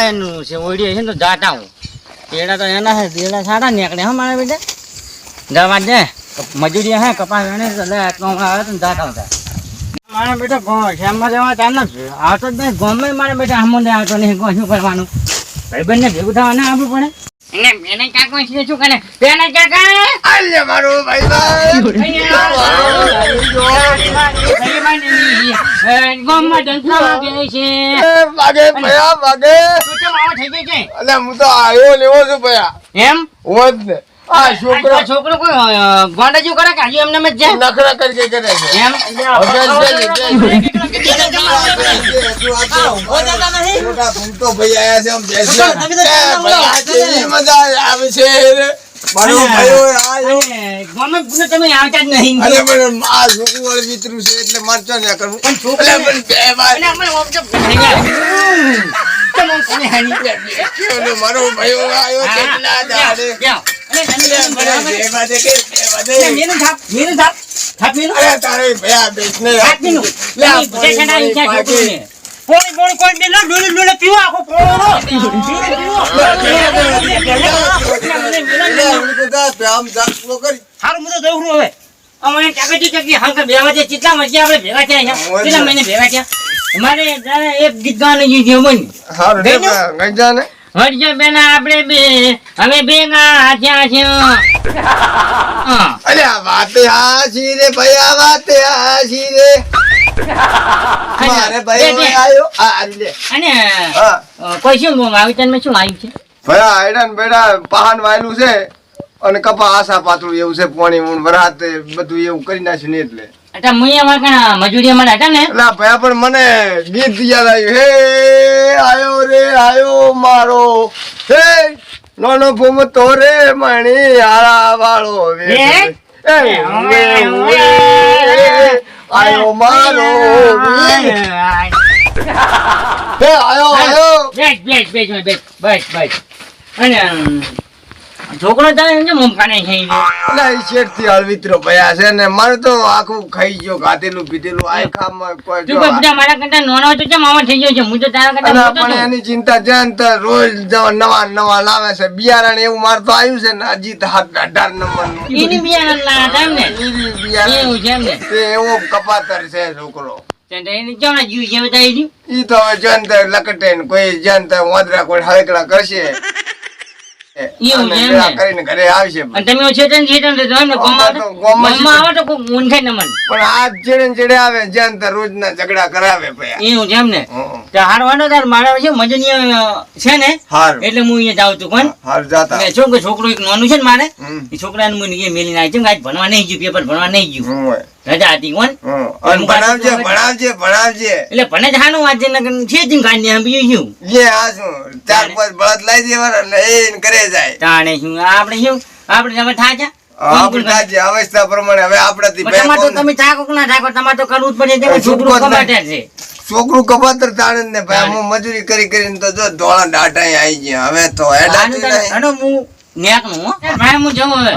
એનું એના મજૂરી હે, કપાસ વેણે તો આટલો આવે તો જાતા હતા મારા બેટા ગો શ્યામમાં નથી આવતો ગમે મારા બેટા આમ આવતો નહીં, ગો શું કરવાનું? ભાઈબંધને ભેગું થવા ના આપવું પડે? એને એને કાકો શું કરે? તેને કાકા આલ્ય મારો ભાઈ માગે ભયા માગે અલે હું તો આવ્યો લેવો છું ભયા. એમ? હોત ને. આ છોકરો છોકરો કોઈ ગોંડા જેવું કરે કે હજી એમને એમ જ છે નખરા કરી કરે છે. એમ? મોટા ઘૂમતો ભાઈ આયા છે આમ મજા આવે છે રે. મારો ભાઈઓ આયો. ગમે પુને તમે આવતા જ નહીં. અરે પણ આ છોકરું વિતરું છે એટલે ને કરવું. પણ છોકરું પણ બે વાર. અને અમે કરી હાની? કેવલો મારો ભાઈઓ આયો કેટલા દાડે. થાપ મેનું. આ. પોણી બોણી કોઈ મેલો, ડોલે ડોલે પીવો આખો પોળો. હારું, હું તો દોડું હવે. અમારે ચાકચી ચાકી હંક બેવા છે. કેટલા મજા આપણે ભેગા અહીંયા? કેટલા મહિને ભેગા થયા? અમારે એક ગીત ગાવાનું જે છે બોલ. હારું રે બેનો? ભયા, ગઈ જા ને. હરજો બેન આપણે બે અમે ભેગા થયા છે. અલે આ વાતે હાસી રે ભયા વાતે હાસી રે મારે ભાઈ બે, બે. આ લે. અને કોઈ શું આવ્યું તને શું આવ્યું છે? ભયા આયડા બેડા પહાણ વાયલું છે અને કપા આસા પાતળું એવું છે પોણી ઊણ વરાત બધું એવું કરી નાખ્યું ને એટલે. કણ મજૂરી અમારે હતા ને? એટલે ભયા પણ મને ગીત યાદ આવ્યું. હે આયો રે આયો મારો. હે નાનો ભૂમતો રે મણી આળા વાળો વે એ ઉવે, ઉવે, આયો મારો. હે આયો આયો બેસ બેસ બેસ બેસ બસ બસ અને છોકરો તારે એમ મમકાને છે ઈ? અલા, ઈ શેઠથી ભયા છે ને મારે તો આખું ખાઈ ગયો ગાધેલું પીધેલું આય ખામાં કોઈ તું બધા મારા કરતા નાનો હતો કેમ આવો થઈ ગયો છે? હું તો તારા કરતા પણ એની ચિંતા છે ને તો રોજ નવા નવા લાવે છે. બિયારણ એવું મારે તો આવ્યું છે ને અજીત હાથ અઢાર નંબરનું બિયારણ લાયા એમ ને? બિયારણ. એવું છે એમ ને? તે એવો કપાતર છે છોકરો. ઈ તો હવે જન લકટે કોઈ જનતા વાંદરા કોઈ હળકડા કરશે. એવું છે એમ કરીને ઘરે આવશે અને તમે છેતન છેતન તો એમ ને ગોમાં ગોમાં ગોમાં આવે તો કોઈ ઊંઘે ન મને. પણ આ ચેડે ને આવે જન તો રોજ ના ઝઘડા કરાવે એવું છે એમ ને. હં. તો તાર મારા છે મજૂરી છે ને? એટલે હું અહીંયા જાઉં છું કોણ? હારું જાતા. શું કે છોકરો એક નાનું છે ને મારે. એ છોકરાને એ મેલી નાખી છે આજ ભણવા નહીં ગયું પેપર ભણવા નહીં ગયું. રજા હતી કોણ ભણાવજે ભણાવજે ભણાવજે. એટલે ભણે જ હાનું વાંચે છે જ કાઢી ને બીજું શું? લે આ શું ચાર પાંચ બળદ લાવી દેવાના એટલે એને ઘરે જાય. તાણે શું આપણે શું આપણે તમે થા છે આપણે તાજે અવસ્થા પ્રમાણે હવે આપણાથી બે તમારે તમે થાકો ના થાકો તમારે તો કરવું જ પડે છોકરું છે. કપાતર તાણે ને ભાઈ હું મજૂરી કરી કરીને તો જો ધોળા ડાટા આવી ગયા. હવે તો નહીં. હું નેકનું નું ભાઈ હું જઉં હવે.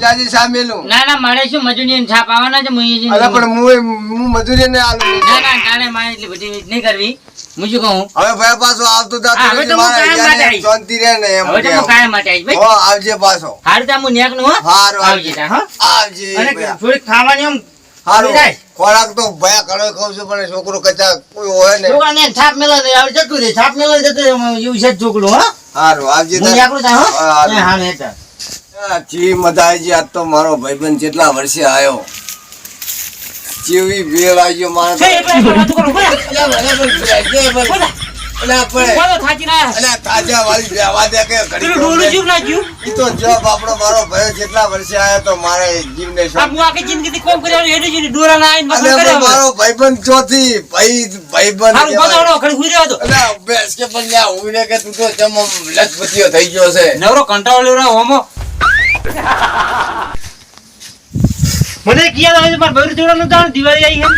જાજે સામેલું ના. ના મારે શું મજૂરી છાપ આવવાના છે? હું એ અરે પણ હું હું મજૂરી ને આલું ના ના તારે મારે એટલી બધી નહીં કરવી. હું શું કહું? હવે ભાઈ પાછો આવતો જાતો હવે તો હું કાયમ માટે આવીશ. શાંતિ રહે ને એમ હવે તો હું કાયમ માટે આવીશ ભાઈ. હો, આવજે પાછો. હારું તો હું નેકનું હો. હારું આવજે. તાર, હો. આવજે અને ભયા. ખાવાની આમ હારું જાય. ખોરાક તો ભયા કડો ખાવ છું પણ છોકરો કચા કોઈ હોય ને. છોકરાને છાપ મેલા દે આવડે જતું રે છાપ મેલા જતું એવું છે છોકરું હો. હારું આવજે ચી આવી આજ તો મારો ભાઈબંધ જેટલા વર્ષે આવ્યો ચીવી ભેળ આવી ગયો માણસ બોલા. બોલા. બોલો, ના. તાજા વાળી દે કે ઘડી જીવ ના જીવ. ઈ તો જવાબ આપણો મારો ભાઈ જેટલા વર્ષે આયો તો મારે જીવને આ હું આખી કોમ કર્યો ને એની જિંદગી ના કર્યો. મારો ભાઈબંધ ચોથી ભાઈ ભાઈબંધ હારું. બગાડો, ઘડી હુઈ રહ્યો હતો. અલ્યા, બેસ કે પણ લ્યા, હું કે તું તો જમ લખપતિયો થઈ ગયો છે નવરો કંટાળો હોમો. મને કિયા લાગે માર મારા જોડા નતા આવે, દિવાળી આવી એમ.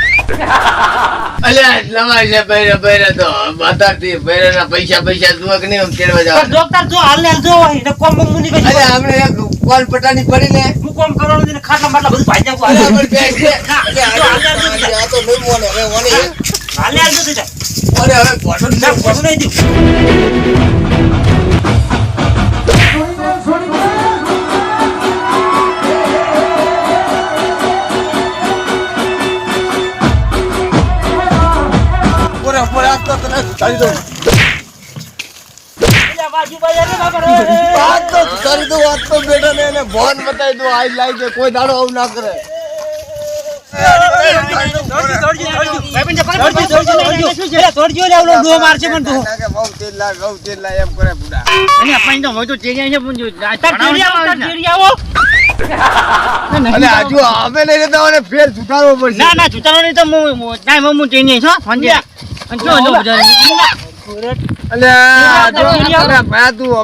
અલે એટલામાં છે બૈરે બૈરે તો બતાવતી બૈરેના પૈસા પૈસા જુઓ કે નહીં કેળવા જાવ. ડોક્ટર જો હાલ ને હાલ જો હોય એટલે કોમ મુની કઈ અલ્યા આપણે એક કોલ પટાની પડી ને હું કોમ કરવાનું ને ખાટલા બાટલા બધું ભાઈ જાવ આપણે છે. ના, ને આ તો નહીં મોને. હવે ઓને હાલ ને હાલ જો તું ઓને હવે ભોંડું ના નહીં. ખોટું નહીં થયું તને ઉતારી દઉં. પેલા બાજુભાઈ અરે બાપા રે. આજ તો ઉતારી દઉં, આજ તો બેટા ને એને ભોન બતાવી દઉં. આજ લાવી દે, કોઈ દાડો આવું ના કરે દોડજી, દોડજી, દોડજી. ભાઈબંધ જપાન દોડજી, દોડજી, દોડજી. પેલા દોડજીઓ ને ઓલો ડોહ મારશે પણ તું. ના કે બહુ તેલ લાગ, બહુ તેલ લાગ એમ કરે બુડા. અને આપણને તો હોય તો ચેડિયા છે પણ જો આ તાર ચીડી આવો, તાર ભણાવવામાં ચીડી આવો. અલે હજુ અમે નહીં રહેતા ફેર જુટાડવો પડશે ના ના જુટાડો નહીં તો હું હું- ના હું હું ચેડિયા છો ફોન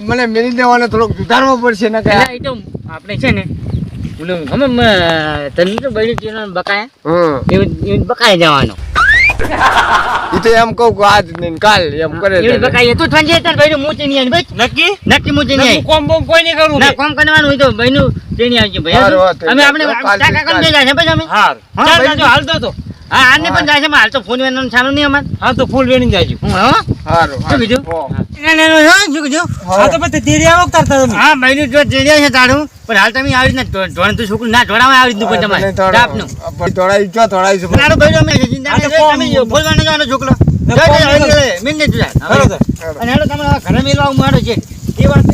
મને દેવાને થોડોક સુધારવો પડશે ને આપણે છે ને તને તો બકાયા? બકાય જવાનો. ઈ તો એમ કહું કે આજ કાલ એમ કરે છે. બકાય. તું તાર નક્કી? નક્કી હું કોમ બોમ કોઈ નહીં કરું. ના કોમ કરવાનું હોય તો બૈનું ચેની આવજો ભાઈ અમે આપણે કાકા કામ લઈ જાય અમે? હારું. હાલ તો. હા આને પણ જાય છે હાલ તો ફોન વેનનું સારું નહીં અમાર. હા તો ફૂલ વેણી જાજો. હું હા? હારું, શું કીધું? હો. ના, ના, ના, હા, શું કીધું? હા. તો પછી ધીરે આવો તાર તાર તમે. હા ભાઈનું જો ચેડિયા છે તારું પણ હાલ તમે આવી ધોરણ તો છોકરું ના આવી રીતનું પણ તમારે. જો છે. ભાઈ અમે છે, તમે બોલવાનો જવાનો છોકરો ને મિલ નહીં તું જા. અને હેડો તમે ઘરે મેલવા આવું હેડો છે. એ વાતની